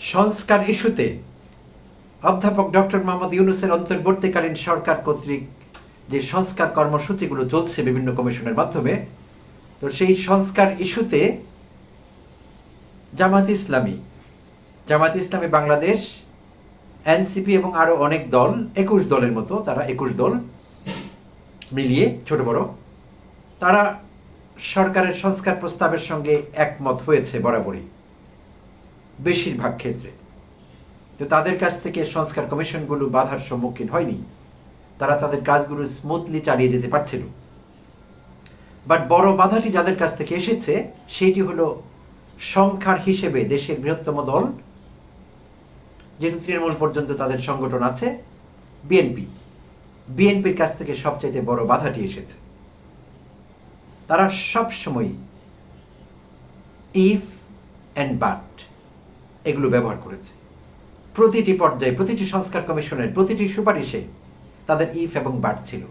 সংস্কার ইস্যুতে অধ্যাপক ডক্টর মোহাম্মদ ইউনুসের অন্তর্বর্তীকালীন সরকার কর্তৃক যে সংস্কার কর্মসূচিগুলো চলছে বিভিন্ন কমিশনের মাধ্যমে, তো সেই সংস্কার ইস্যুতে জামাত ইসলামী জামাত ইসলামী বাংলাদেশ, এনসিপি এবং আরও অনেক দল, একুশ দলের মতো, তারা একুশ দল মিলিয়ে, ছোট বড়, তারা সরকারের সংস্কার প্রস্তাবের সঙ্গে একমত হয়েছে বরাবরই। বেশিরভাগ ক্ষেত্রে। তো তাদের কাছ থেকে সংস্কার কমিশনগুলো বাধার সম্মুখীন হয়নি। তারা তাদের কাজগুলো স্মুথলি চালিয়ে যেতে পারছিল। বাট বড় বাধাটি যাদের কাছ থেকে এসেছে সেইটি হলো সংখ্যার হিসেবে দেশের বৃহত্তম দল, যেহেতু তৃণমূল পর্যন্ত তাদের সংগঠন আছে, বিএনপি। বিএনপির কাছ থেকে সবচাইতে বড় বাধাটি এসেছে। তারা সবসময় ইফ অ্যান্ড বাট এগুলো ব্যবহার করেছে। প্রতিটি পর্যায়ে, প্রতিটি সংস্কার কমিশনের প্রতিটি সুপারিশে তাদের ইফ এবং বাট ছিল।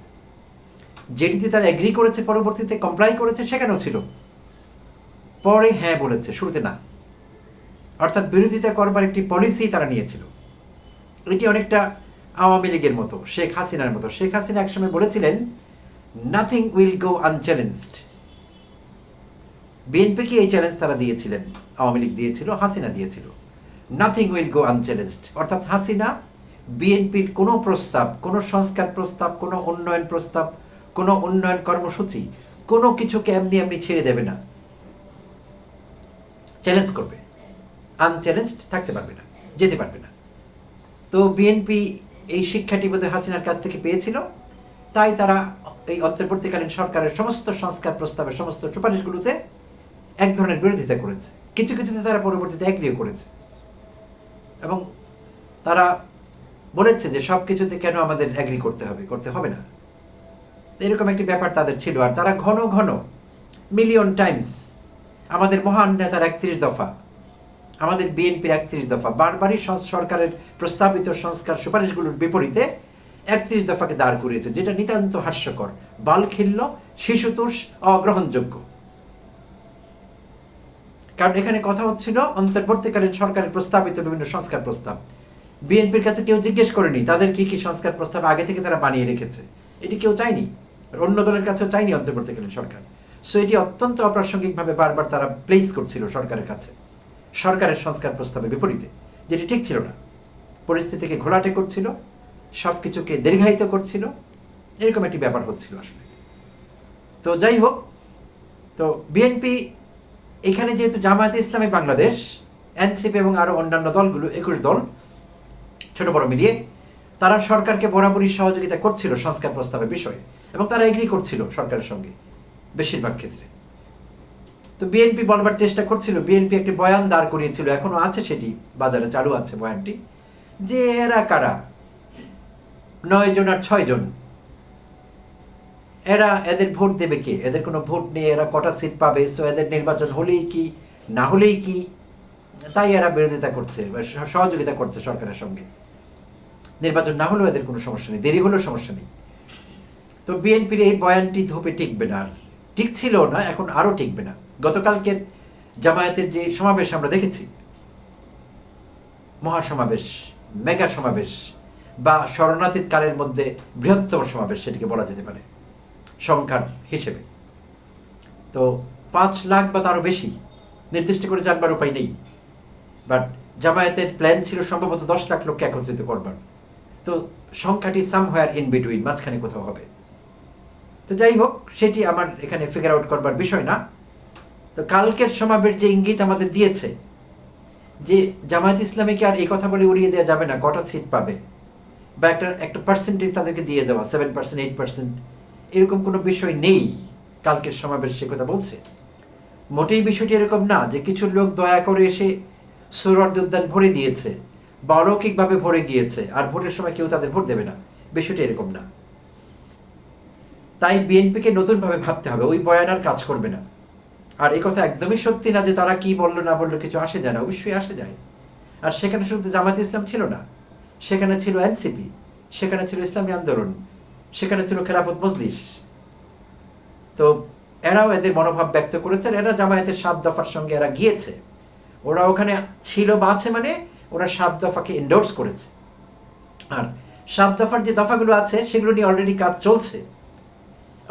যেটিতে তারা এগ্রি করেছে, পরবর্তীতে কমপ্লাই করেছে, সেখানেও ছিল। পরে হ্যাঁ বলেছে, শুরুতে না। অর্থাৎ বিরোধিতা করবার একটি পলিসি তারা নিয়েছিল। এটি অনেকটা আওয়ামী লীগের মতো, শেখ হাসিনার মতো। শেখ হাসিনা একসময় বলেছিলেন নাথিং উইল গো আনচ্যালেঞ্জড বিএনপিকে এই চ্যালেঞ্জ তারা দিয়েছিলেন। আওয়ামী লীগ দিয়েছিল, হাসিনা দিয়েছিল। নাথিং উইল গো আনচ্যালেঞ্জড অর্থাৎ হাসিনা, বিএনপির কোনো প্রস্তাব, কোনো সংস্কার প্রস্তাব, কোনো উন্নয়ন প্রস্তাব, কোনো উন্নয়ন কর্মসূচি, কোনো কিছুকে এমনি এমনি ছেড়ে দেবে না। চ্যালেঞ্জ করবে। আনচ্যালেঞ্জড থাকতে পারবে না, যেতে পারবে না। তো বিএনপি এই শিক্ষাটি বোধহয় হাসিনার কাছ থেকে পেয়েছিল। তাই তারা এই অন্তর্বর্তীকালীন সরকারের সমস্ত সংস্কার প্রস্তাবের সমস্ত সুপারিশগুলোতে এক ধরনের বিরোধিতা করেছে। কিছু কিছুতে তারা পরবর্তীতে এগ্রিও করেছে। এবং তারা বলেছে যে সব কিছুতে কেন আমাদের অ্যাগ্রি করতে হবে করতে হবে না। এরকম একটি ব্যাপার তাদের ছিল। আর তারা ঘন ঘন মিলিয়ন টাইমস আমাদের মহান নেতার একত্রিশ দফা, আমাদের বিএনপির একত্রিশ দফা, বারবারই সরকারের প্রস্তাবিত সংস্কার সুপারিশগুলোর বিপরীতে একত্রিশ দফাকে দাঁড় করিয়েছে, যেটা নিতান্ত হাস্যকর। বালখিল্য শিশুতোষ, অগ্রহণযোগ্য। কারণ এখানে কথা হচ্ছিল অন্তর্বর্তীকালীন সরকারের প্রস্তাবিত বিভিন্ন সংস্কার প্রস্তাব। বিএনপির কাছে কেউ জিজ্ঞেস করেনি, তাদের কি কি সংস্কার প্রস্তাব আগে থেকে তারা বানিয়ে রেখেছে? এটি কেউ চায়নি। অন্য দলের কাছেও চায়নি অন্তর্বর্তীকালীন সরকার। সো এটি অত্যন্ত অপ্রাসঙ্গিকভাবে বারবার তারা প্লেস করছিল সরকারের কাছে। সরকারের সংস্কার প্রস্তাবের বিপরীতে, যেটি ঠিক ছিল না। পরিস্থিতিকে ঘোলাটে করছিল সব কিছুকে দীর্ঘায়িত করছিল। এরকম একটি ব্যাপার হচ্ছিল আসলে। তো যাই হোক, তো বিএনপি এখানে যেহেতু জামায়াতে ইসলামী বাংলাদেশ, এনসিপি এবং আরও অন্যান্য দলগুলো, একুশ দল, ছোট বড় মিলিয়ে, তারা সরকারকে বরাবরই সহযোগিতা করছিল সংস্কার প্রস্তাবের বিষয়ে এবং তারা এগ্রি করছিল সরকারের সঙ্গে, বেশিরভাগ ক্ষেত্রে। তো বিএনপি বলবার চেষ্টা করছিল, বিএনপি একটি বয়ান দাঁড় করিয়েছিল, এখনও আছে সেটি, বাজারে চালু আছে বয়ানটি, যে এরা কারা? নয় জন আর ছয় জন। এরা এদের ভোট দেবে কে? এদের কোনো ভোট নেই এরা কটা সিট পাবে? সো এদের নির্বাচন হলেই কি, না হলেই কি? তাই এরা বিরোধিতা করছে সহযোগিতা করছে সরকারের সঙ্গে। নির্বাচন না হলেও এদের কোনো সমস্যা নেই, দেরি হলেও সমস্যা নেই। তো বিএনপির এই বয়ানটি ধোপে টিকবে না। আর টিকছিল না, এখন আরও টিকবে না। গতকালকের জামায়াতের যে সমাবেশ আমরা দেখেছি, মহাসমাবেশ, মেগা সমাবেশ, বা শরণার্থীর কালের মধ্যে বৃহত্তম সমাবেশ, সেটিকে বলা যেতে পারে। সংখ্যার হিসেবে। তো পাঁচ লাখ বা তারও বেশি নির্দিষ্ট করে জানবার উপায় নেই। বাট জামায়াতের প্ল্যান ছিল সম্ভবত দশ লাখ লোককে একত্রিত করবার। তো সংখ্যাটি সামহোয়ার ইন বিটুইন মাঝখানে কোথাও হবে। তো যাই হোক, সেটি আমার এখানে ফিগার আউট করবার বিষয় না। তো কালকের সমাবেশ যে ইঙ্গিত আমাদের দিয়েছে, যে জামায়াত ইসলামীকে আর এই কথা বলে উড়িয়ে দেওয়া যাবে না, কটা সিট পাবে? বা একটা একটা পার্সেন্টেজ তাদেরকে দিয়ে দেওয়া সেভেন পার্সেন্ট এইট পার্সেন্ট এরকম কোনো বিষয় নেই, কালকের সমাবেশ সে কথা বলছে। মোটেই বিষয়টি এরকম না যে কিছু লোক দয়া করে এসে সৌরর্দ উদ্যান ভরে দিয়েছে বা অলৌকিকভাবে ভরে গিয়েছে, আর ভোটের সময় কেউ তাদের ভোট দেবে না। বিষয়টি এরকম না। তাই বিএনপিকে নতুনভাবে ভাবতে হবে, ওই বয়ান আর কাজ করবে না। আর এই কথা একদমই সত্যি না যে তারা কি বলল, না বলল, কিছু আসে যায় না, অবশ্যই আসে যায়। আর সেখানে শুধু জামাত ইসলাম ছিল না, সেখানে ছিল এনসিপি, সেখানে ছিল ইসলামী আন্দোলন সেখানে ছিল খেলাফত মজলিস। তো এরাও এদের মনোভাব ব্যক্ত করেছে আর এরা জামায়াতের সাত দফার সঙ্গে এরা গিয়েছে। ওরা ওখানে ছিল বা আছে মানে ওরা সাত দফাকে এন্ডোর্স করেছে। আর সাত দফার যে দফাগুলো আছে, সেগুলো নিয়ে অলরেডি কাজ চলছে।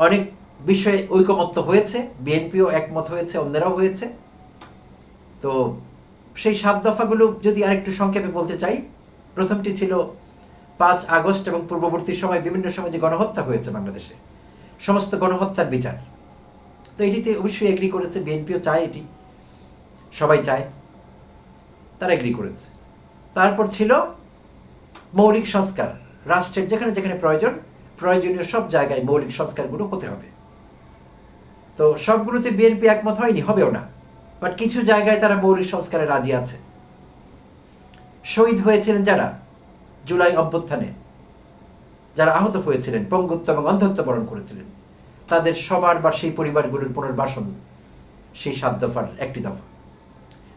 অনেক বিষয়ে ঐকমত্য হয়েছে, বিএনপিও একমত হয়েছে, অন্যরাও হয়েছে। তো সেই সাত দফাগুলো যদি আরেকটু সংক্ষেপে বলতে চাই, প্রথমটি ছিল পাঁচ আগস্ট এবং পূর্ববর্তী সময় বিভিন্ন সময় যে গণহত্যা হয়েছে বাংলাদেশে, সমস্ত গণহত্যার বিচার। তো এটিতে অবশ্যই এগ্রি করেছে বিএনপিও, চায় এটি। সবাই চায়, তারা এগ্রি করেছে। তারপর ছিল মৌলিক সংস্কার, রাষ্ট্রের যেখানে যেখানে প্রয়োজন, প্রয়োজনীয় সব জায়গায় মৌলিক সংস্কারগুলো হতে হবে। তো সবগুলোতে বিএনপি একমত হয়নি, হবেও না। বাট কিছু জায়গায় তারা মৌলিক সংস্কারে রাজি আছে। শহীদ হয়েছিলেন যারা? জুলাই অভ্যুত্থানে যারা আহত হয়েছিলেন, পঙ্গুত্ব এবং অন্ধত্ব বরণ করেছিলেন, তাদের সবার বা সেই পরিবারগুলোর পুনর্বাসন সেই সাত দফার একটি দফা।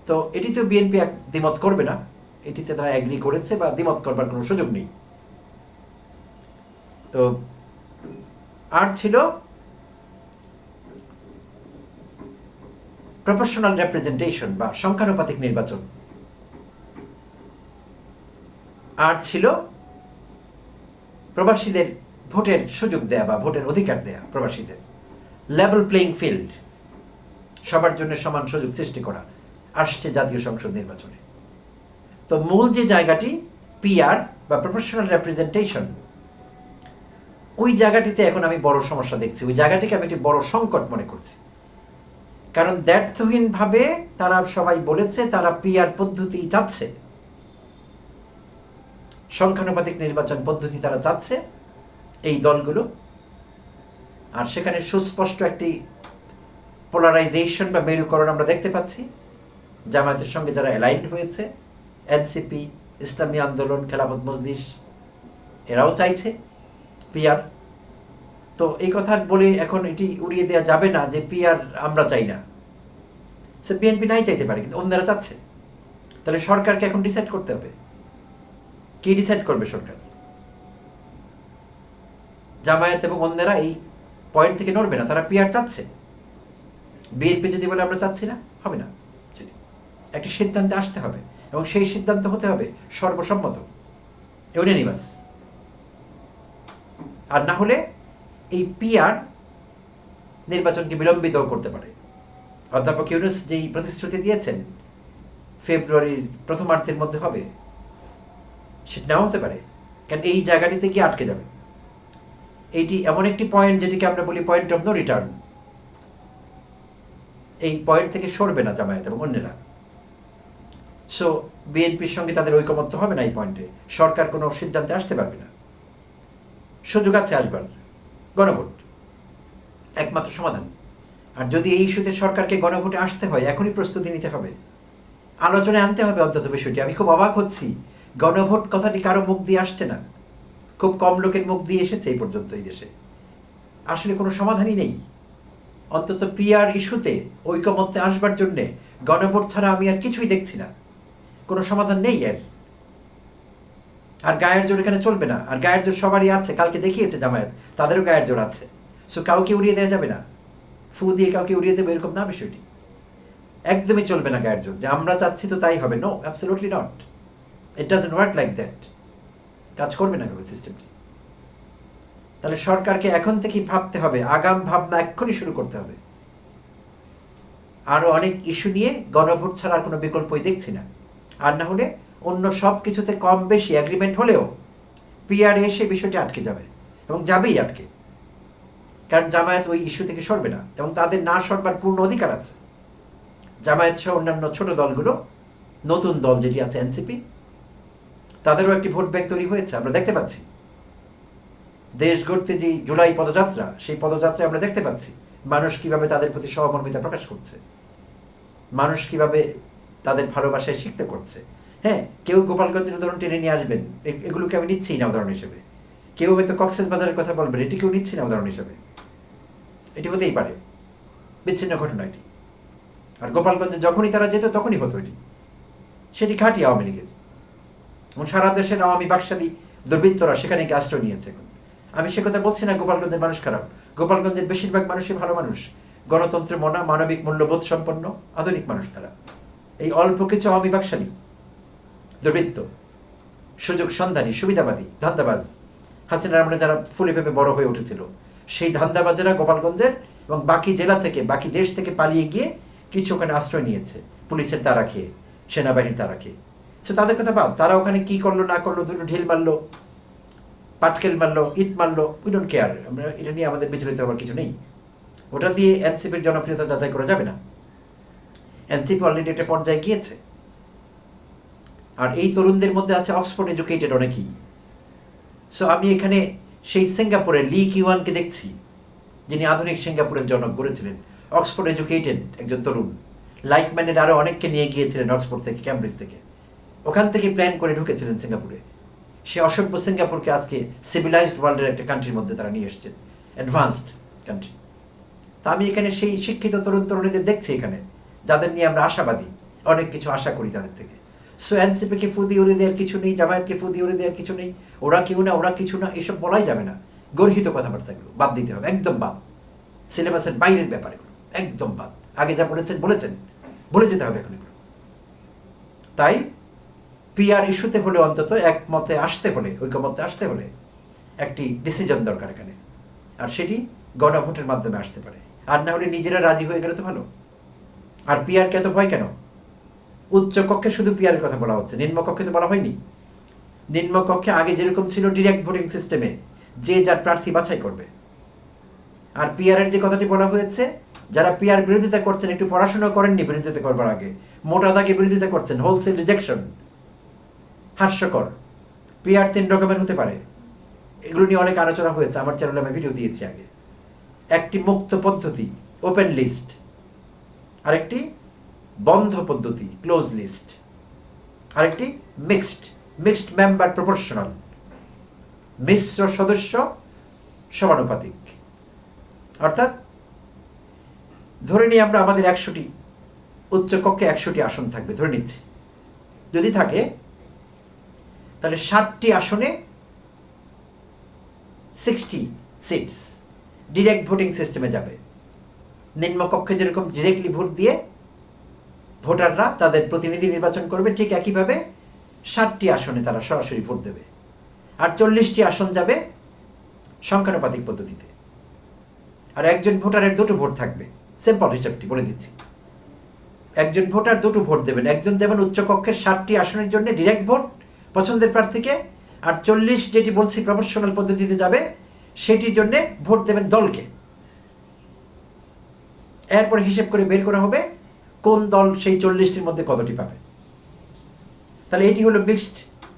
তো এটিতেও বিএনপি এক দ্বিমত করবে না, এটিতে তারা অ্যাগ্রি করেছে বা দ্বিমত করবার কোনো সুযোগ নেই। তো আর ছিল প্রফেশনাল রেপ্রেজেন্টেশন বা সংখ্যানুপাতিক নির্বাচন। আর ছিল প্রবাসীদের ভোটের সুযোগ দেয়া বা ভোটের অধিকার দেয়া প্রবাসীদের। লেভেল প্লেইং ফিল্ড সবার জন্য সমান সুযোগ সৃষ্টি করা। আসছে জাতীয় সংসদ নির্বাচনে। তো মূল যে জায়গাটি পিআর বা প্রফেশনাল রেপ্রেজেন্টেশন ওই জায়গাটিতে এখন আমি বড় সমস্যা দেখছি। ওই জায়গাটিকে আমি একটি বড় সংকট মনে করছি। কারণ দ্ব্যর্থহীনভাবে তারা সবাই বলেছে, তারা পিআর পদ্ধতি চাচ্ছে। সংখ্যানুপাতিক নির্বাচন পদ্ধতি তারা চাচ্ছে, এই দলগুলো। আর সেখানে সুস্পষ্ট একটি পোলারাইজেশন বা মেরুকরণ আমরা দেখতে পাচ্ছি। জামায়াতের সঙ্গে যারা অ্যালাইন্ড হয়েছে এনসিপি ইসলামী আন্দোলন, খেলাফত মজলিস, এরাও চাইছে পিয়ার তো এই কথা বলে এখন এটি উড়িয়ে দেওয়া যাবে না যে পিয়ার আমরা চাই না। সে বিএনপি নাই চাইতে পারে, কিন্তু অন্যরা চাচ্ছে। তাহলে সরকারকে এখন ডিসাইড করতে হবে। কি ডিসাইড করবে সরকার? জামায়াত এবং অন্যরা এই পয়েন্ট থেকে নড়বে না, তারা পিয়ার চাচ্ছে। বিএনপি যদি বলে আমরা চাচ্ছি না, হবে না। একটি সিদ্ধান্তে আসতে হবে এবং সেই সিদ্ধান্ত হতে হবে সর্বসম্মত। ইউনিভার্স আর না হলে এই পিআর নির্বাচনকে বিলম্বিতও করতে পারে। অধ্যাপক ইউনুস যেই প্রতিশ্রুতি দিয়েছেন, ফেব্রুয়ারির প্রথমার্ধের মধ্যে হবে। সেটা নাও হতে পারে। কারণ এই জায়গাটিতে গিয়ে আটকে যাবে। এইটি এমন একটি পয়েন্ট যেটিকে আমরা বলি পয়েন্ট অফ নো রিটার্ন এই পয়েন্ট থেকে সরবে না জামায়াত এবং অন্যরা। সো বিএনপির সঙ্গে তাদের ঐকমত্য হবে না এই পয়েন্টে সরকার কোনো সিদ্ধান্তে আসতে পারবে না। সুযোগ আছে, আসবার। গণভোট। একমাত্র সমাধান। আর যদি এই ইস্যুতে সরকারকে গণভোটে আসতে হয়, এখনই প্রস্তুতি নিতে হবে। আলোচনায় আনতে হবে অন্তত বিষয়টি। আমি খুব অবাক হচ্ছি গণভোট কথাটি কারও মুখ দিয়ে আসছে না। খুব কম লোকের মুখ দিয়ে এসেছে এই পর্যন্ত এই দেশে। আসলে কোনো সমাধানই নেই। অন্তত পিআর ইস্যুতে, ঐকমত্যে আসবার জন্যে গণভোট ছাড়া আমি আর কিছুই দেখছি না। কোনো সমাধান নেই এর। আর গায়ের জোর এখানে চলবে না। আর গায়ের জোর সবারই আছে। কালকে দেখিয়েছে জামায়াত। তাদেরও গায়ের জোর আছে। সো কাউকে উড়িয়ে দেওয়া যাবে না। ফু দিয়ে কাউকে উড়িয়ে দেবে এরকম না বিষয়টি। একদমই চলবে না গায়ের জোর। যে আমরা চাচ্ছি তো তাই হবে। No absolutely not it doesn't work like that কাজ করবে না এভাবে সিস্টেমটি তাহলে সরকারকে এখন থেকেই ভাবতে হবে, আগাম ভাবনা এক্ষুনি শুরু করতে হবে। আরও অনেক ইস্যু নিয়ে গণভোট ছাড়া আর কোনো বিকল্পই দেখছি না। আর না হলে অন্য সব কিছুতে কম বেশি অ্যাগ্রিমেন্ট হলেও পিআরএ এসে বিষয়টি আটকে যাবে এবং যাবেই আটকে। কারণ জামায়াত ওই ইস্যু থেকে সরবে না এবং তাদের না সরবার পূর্ণ অধিকার আছে। জামায়াত সহ অন্যান্য ছোট দলগুলো, নতুন দল যেটি আছে এনসিপি তাদেরও একটি ভোট ব্যাংক তৈরি হয়েছে, আমরা দেখতে পাচ্ছি। দেশ গড়তে যে জুলাই পদযাত্রা, সেই পদযাত্রায় আমরা দেখতে পাচ্ছি মানুষ কীভাবে তাদের প্রতি সহমর্মিতা প্রকাশ করছে। মানুষ কীভাবে তাদের ভালোবাসায় শিখতে করছে। হ্যাঁ কেউ গোপালগঞ্জের উদাহরণ টেনে নিয়ে আসবেন এগুলোকে আমি নিচ্ছি না উদাহরণ হিসেবে। কেউ হয়তো কক্সেস বাজারের কথা বলবেন, এটি কেউ নিচ্ছি না উদাহরণ হিসেবে। এটি হতেই পারে, বিচ্ছিন্ন ঘটনা এটি। আর গোপালগঞ্জে যখনই তারা যেত, তখনই হতো এটি। সেটি খাঁটি আওয়ামী লীগের। এবং সারা দেশের আওয়ামী বাকশালী দুর্বৃত্তরা সেখানে গিয়ে আশ্রয় নিয়েছে। আমি সে কথা বলছি না, গোপালগঞ্জের মানুষ খারাপ। গোপালগঞ্জের বেশিরভাগ মানুষই ভালো মানুষ। গণতন্ত্র মনা, মানবিক মূল্যবোধ সম্পন্ন, আধুনিক মানুষ তারা। এই অল্প কিছু আওয়ামী বাকশালী, দুর্বৃত্ত, সুযোগ সন্ধানী, সুবিধাবাদী, ধান্দাবাজ হাসিনার আমরা যারা ফুলে ফেপে বড় হয়ে উঠেছিল, সেই ধান্দাবাজেরা গোপালগঞ্জের এবং বাকি জেলা থেকে, বাকি দেশ থেকে পালিয়ে গিয়ে কিছু ওখানে আশ্রয় নিয়েছে। পুলিশের তারা খেয়ে, সেনাবাহিনীর তারা খেয়ে। সো তাদের কথা ভাব। তারা ওখানে কি করল, না করল, দুটো ঢিল মারলো, পাটকেল মারলো, ইট মারলো উই ডোন্ট কেয়ার আমরা এটা নিয়ে আমাদের বিচলিত হওয়ার কিছু নেই। ওটা দিয়ে এনসিপির জনপ্রিয়তা যাচাই করা যাবে না। এনসিপি অলরেডি একটা পর্যায়ে গিয়েছে। আর এই তরুণদের মধ্যে আছে অক্সফোর্ড এডুকেটেড অনেকেই। সো আমি এখানে সেই সিঙ্গাপুরের লি কিওয়ানকে দেখছি, যিনি আধুনিক সিঙ্গাপুরের জনক গড়েছিলেন অক্সফোর্ড এডুকেটেড একজন তরুণ। লাইটম্যানের আরও অনেককে নিয়ে গিয়েছিলেন অক্সফোর্ড থেকে ক্যামব্রিজ থেকে। ওখান থেকে প্ল্যান করে ঢুকেছিলেন সিঙ্গাপুরে। সে অসভ্য সিঙ্গাপুরকে আজকে সিভিলাইজড ওয়ার্ল্ডের একটা কান্ট্রির মধ্যে তারা নিয়ে এসছেন অ্যাডভান্সড কান্ট্রি তা আমি এখানে সেই শিক্ষিত তরুণ তরুণীদের দেখছি এখানে, যাদের নিয়ে আমরা আশাবাদী, অনেক কিছু আশা করি তাদের থেকে। সো এনসিপিকে ফুদি উড়ে দেওয়ার কিছু নেই, জামায়াতকে ফুদি উড়ে দেওয়ার কিছু নেই, ওরা কেউ না, ওরা কিছু না, এসব বলাই যাবে না। গর্হিত কথাবার্তাগুলো বাদ দিতে হবে, একদম বাদ। সিলেবাসের বাইরের ব্যাপার এগুলো একদম বাদ। আগে যা বলেছেন বলেছেন। বলে যেতে হবে এখন এগুলো। তাই পিআর ইস্যুতে হলে অন্তত একমতে আসতে হলে ঐক্যমতে আসতে হলে একটি ডিসিশন দরকার এখানে। আর সেটি গণভোটের মাধ্যমে আসতে পারে। আর না হলে নিজেরা রাজি হয়ে গেলে তো ভালো। আর পিআরকে এত ভয় কেন? উচ্চ কক্ষে শুধু পিআরের কথা বলা হচ্ছে। নিম্নকক্ষে তো বলা হয়নি। নিম্নকক্ষে আগে যেরকম ছিল ডিরেক্ট ভোটিং সিস্টেমে যে যার প্রার্থী বাছাই করবে। আর পিআরের যে কথাটি বলা হয়েছে, যারা পিআর বিরোধিতা করছেন, একটু পড়াশোনা করেননি বিরোধিতা করবার আগে, মোটা দাগে বিরোধিতা করছেন হোলসেল রিজেকশন হাস্যকর। পিআর তিন রকমের হতে পারে। এগুলো নিয়ে অনেক আলোচনা হয়েছে, আমার চ্যানেলে আমি ভিডিও দিয়েছি আগে। একটি মুক্ত পদ্ধতি ওপেন লিস্ট আরেকটি বন্ধ পদ্ধতি ক্লোজ লিস্ট আরেকটি মিক্সড মিক্সড মেম্বার প্রপোর্শনাল মিশ্র সদস্য সমানুপাতিক। অর্থাৎ, ধরে নিই আমরা আমাদের একশোটি, উচ্চকক্ষে একশোটি আসন থাকবে, ধরে নিচ্ছি। যদি থাকে তাহলে ষাটটি আসনে সিক্সটি সিটস ডিরেক্ট ভোটিং সিস্টেমে যাবে। নিম্নকক্ষে যেরকম ডিরেক্টলি ভোট দিয়ে ভোটাররা তাদের প্রতিনিধি নির্বাচন করবে, ঠিক একইভাবে ষাটটি আসনে তারা সরাসরি ভোট দেবে। আর চল্লিশটি আসন যাবে সংখ্যানুপাতিক পদ্ধতিতে। আর একজন ভোটারের দুটো ভোট থাকবে সিম্পল হিসাবটি বলে দিচ্ছি। একজন ভোটার দুটো ভোট দেবেন, একজন দেবেন উচ্চকক্ষের ষাটটি আসনের জন্য ডিরেক্ট ভোট পছন্দের প্রার্থীকে আর চল্লিশ যেটি বলছি প্রফেশনাল পদ্ধতিতে যাবে, সেটির জন্য ভোট দেবেন দলকে। এরপর হিসেব করে বের করা হবে কোন দল সেই চল্লিশটির মধ্যে কতটি পাবে। তাহলে এটি হলো mixed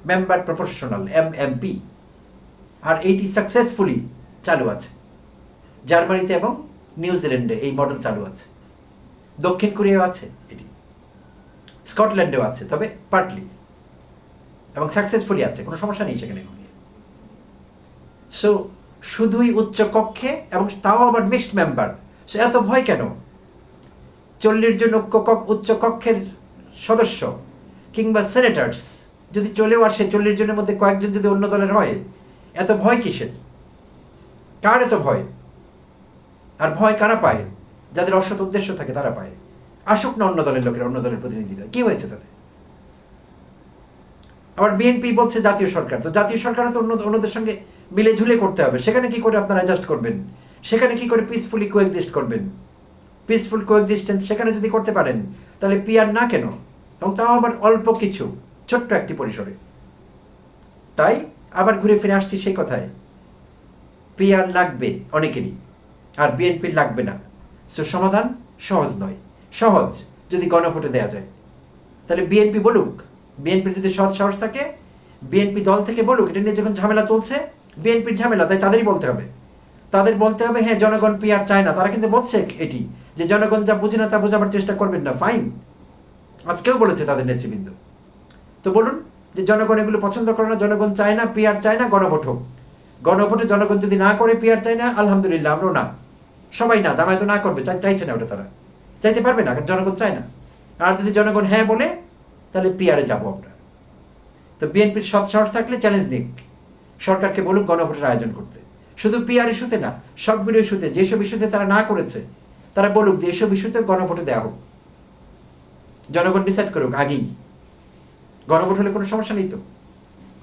member proportional M MP আর এইটি সাকসেসফুলি চালু আছে। জার্মানিতে এবং নিউজিল্যান্ডে এই মডেল চালু আছে। দক্ষিণ কোরিয়াও আছে এটি। স্কটল্যান্ডেও আছে, তবে পার্টলি এবং সাকসেসফুলি আছে, কোনো সমস্যা নেই সেখানে সো শুধুই উচ্চ কক্ষে এবং তাও আবার মিক্সড মেম্বার সো এত ভয় কেন? চল্লিশ জন উচ্চ কক্ষের সদস্য কিংবা সেনেটার্স যদি চলেও আসে, চল্লিশ জনের মধ্যে কয়েকজন যদি অন্য দলের হয়, এত ভয় কিসের? কার এত ভয়? আর ভয় কারা পায়? যাদের অসৎ উদ্দেশ্য থাকে তারা পায়। আসুক না অন্য দলের লোকেরা, অন্য দলের প্রতিনিধিরা। কি হয়েছে তাতে? আবার বিএনপি বলছে জাতীয় সরকার। তো জাতীয় সরকার তো অন্য অন্যদের সঙ্গে মিলে ঝুলে করতে হবে। সেখানে কি করে আপনারা অ্যাডজাস্ট করবেন? সেখানে কি করে পিসফুলি কোএক্সিস্ট করবেন? পিসফুল কোএক্সিস্টেন্স সেখানে যদি করতে পারেন, তাহলে পিয়ার না কেন? এবং তাও আবার অল্প কিছু, ছোট্ট একটি পরিসরে। তাই আবার ঘুরে ফিরে আসছি সেই কথায়। পিয়ার লাগবে অনেকেরই, আর বিএনপির লাগবে না। সো সমাধান সহজ নয়। সহজ যদি গণভোটে দেওয়া যায়। তাহলে বিএনপি বলুক বিএনপির যদি সৎ সাহস থাকে, বিএনপি দল থেকে বলুক, এটা নিয়ে যখন ঝামেলা চলছে, বিএনপির ঝামেলা, তাই তাদেরই বলতে হবে। তাদের বলতে হবে হ্যাঁ জনগণ পিয়ার চায় না। তারা কিন্তু বলছে এটি, যে জনগণ যা বুঝে না তা বোঝাবার চেষ্টা করবেন না। ফাইন আজকেও বলেছে তাদের নেতৃবৃন্দ। তো বলুন, যে জনগণ এগুলো পছন্দ করে না, জনগণ চায় না, পিয়ার চায় না, গণভোট হোক। গণভোটে জনগণ যদি না করে পিয়ার চায় না, আলহামদুলিল্লাহ, আমরাও না। সবাই না, জামায়াত না করবে, চাই চাইছে না ওটা তারা। চাইতে পারবে না, কারণ জনগণ চায় না। আর যদি জনগণ হ্যাঁ বলে তাহলে পিয়ারে যাব আমরা। তো বিএনপির সৎ সাহস থাকলে চ্যালেঞ্জ নিক। সরকারকে বলুক গণভোটের আয়োজন করতে। শুধু পিআর ইস্যুতে না সবগুলো ইস্যুতে, যেসব ইস্যুতে তারা না করেছে, তারা বলুক যে এসব ইস্যুতে গণভোটে দেওয়া হোক। জনগণ ডিসাইড করুক, আগেই। গণভোট হলে কোনো সমস্যা নেই তো?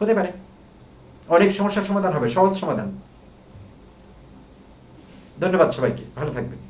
হতে পারে। অনেক সমস্যার সমাধান হবে, সহজ সমাধান। ধন্যবাদ সবাইকে, ভালো থাকবেন।